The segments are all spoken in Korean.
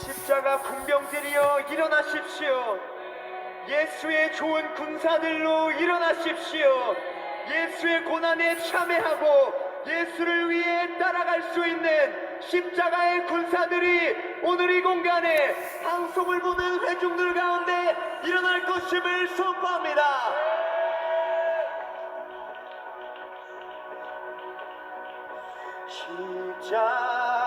십자가 군병들이여 일어나십시오. 예수의 좋은 군사들로 일어나십시오. 예수의 고난에 참여하고 예수를 위해 따라갈 수 있는 십자가의 군사들이 오늘 이 공간에 방송을 보는 회중들 가운데 일어날 것임을 선포합니다. 십자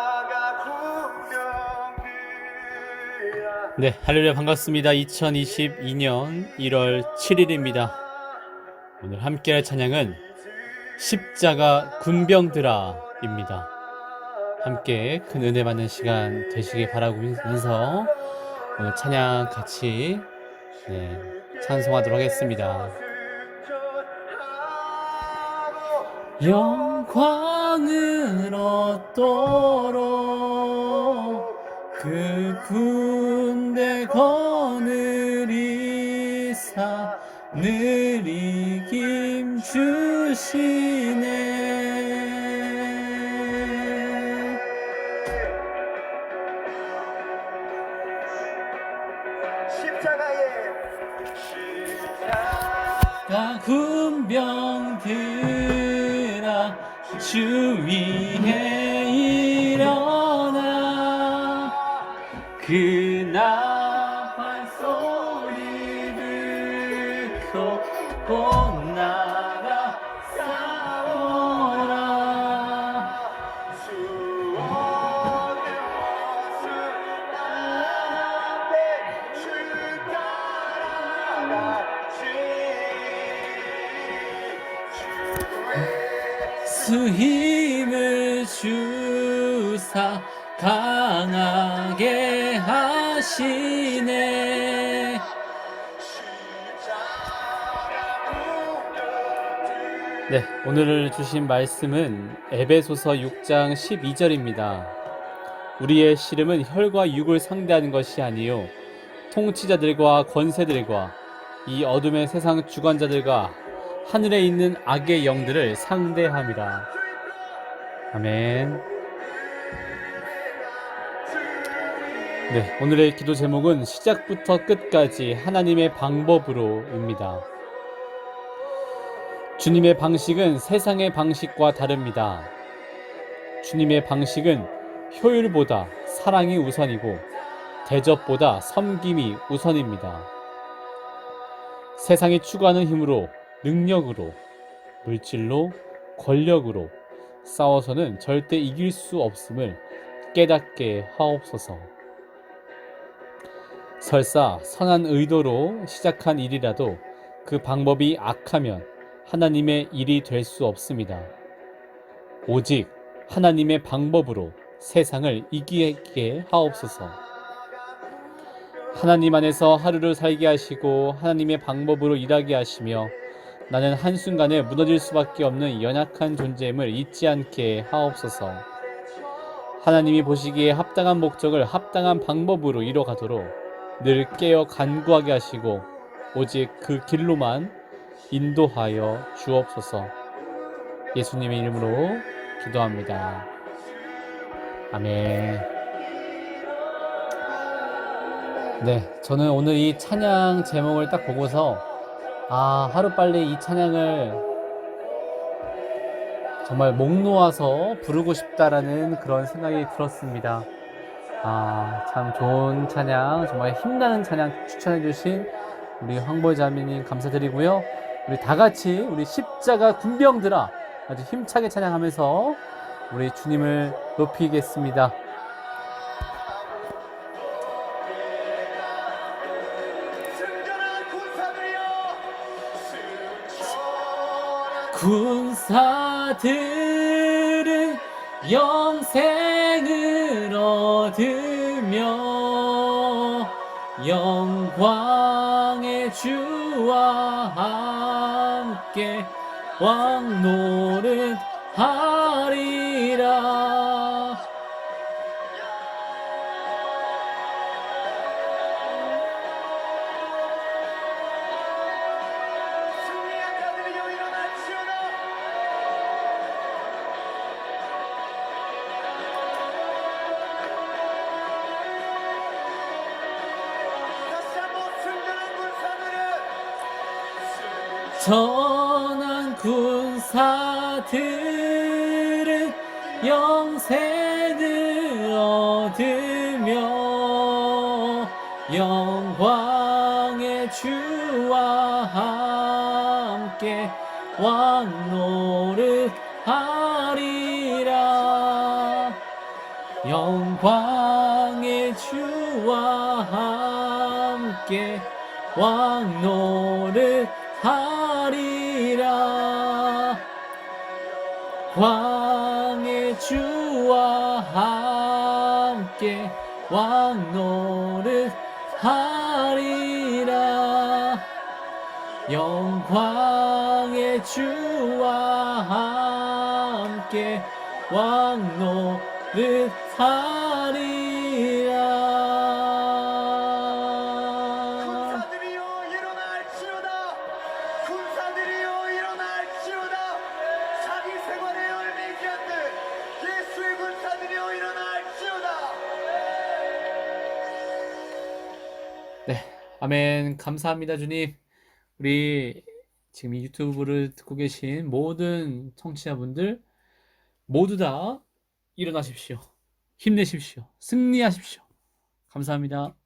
네, 할렐루야 반갑습니다. 2022년 1월 7일입니다. 오늘 함께할 찬양은 십자가 군병들아입니다. 함께 큰 은혜 받는 시간 되시길 바라면서 오늘 찬양 같이 네, 찬송하도록 하겠습니다. 영광을 얻도록 그 군대 거느리사 늘 이 김 주시네. 십자가의 십자가 다 군병들아 주 위에 일어나 그 수 힘을 주사 강하게 하시네 네, 오늘 주신 말씀은 에베소서 6장 12절입니다. 우리의 씨름은 혈과 육을 상대하는 것이 아니요 통치자들과 권세들과 이 어둠의 세상 주관자들과 하늘에 있는 악의 영들을 상대함이라. 아멘. 네, 오늘의 기도 제목은 시작부터 끝까지 하나님의 방법으로입니다. 주님의 방식은 세상의 방식과 다릅니다. 주님의 방식은 효율보다 사랑이 우선이고 대접보다 섬김이 우선입니다. 세상이 추구하는 힘으로, 능력으로, 물질로, 권력으로 싸워서는 절대 이길 수 없음을 깨닫게 하옵소서. 설사 선한 의도로 시작한 일이라도 그 방법이 악하면 하나님의 일이 될 수 없습니다. 오직 하나님의 방법으로 세상을 이기게 하옵소서. 하나님 안에서 하루를 살게 하시고 하나님의 방법으로 일하게 하시며 나는 한순간에 무너질 수밖에 없는 연약한 존재임을 잊지 않게 하옵소서. 하나님이 보시기에 합당한 목적을 합당한 방법으로 이뤄가도록 늘 깨어 간구하게 하시고 오직 그 길로만 인도하여 주옵소서. 예수님의 이름으로 기도합니다. 아멘. 네, 저는 오늘 이 찬양 제목을 딱 보고서 아, 하루빨리 이 찬양을 정말 목 놓아서 부르고 싶다라는 그런 생각이 들었습니다. 아, 참 좋은 찬양, 정말 힘나는 찬양 추천해주신 우리 황보자매님 감사드리고요. 우리 다 같이 우리 십자가 군병들아 아주 힘차게 찬양하면서 우리 주님을 높이겠습니다. 군사들은 영생을 얻으며 영광의 주와 함께 왕노릇 하리 선한 군사들은 영생을 얻으며 영광의 주와 함께 왕노릇하리라. 영광의 주와 함께 왕노릇 하리라. 왕의 주와 함께 왕노릇하리라. 영광의 주와 함께 왕노릇하리라 네, 아멘. 감사합니다, 주님. 우리 지금 이 유튜브를 듣고 계신 모든 청취자분들 모두 다 일어나십시오. 힘내십시오. 승리하십시오. 감사합니다.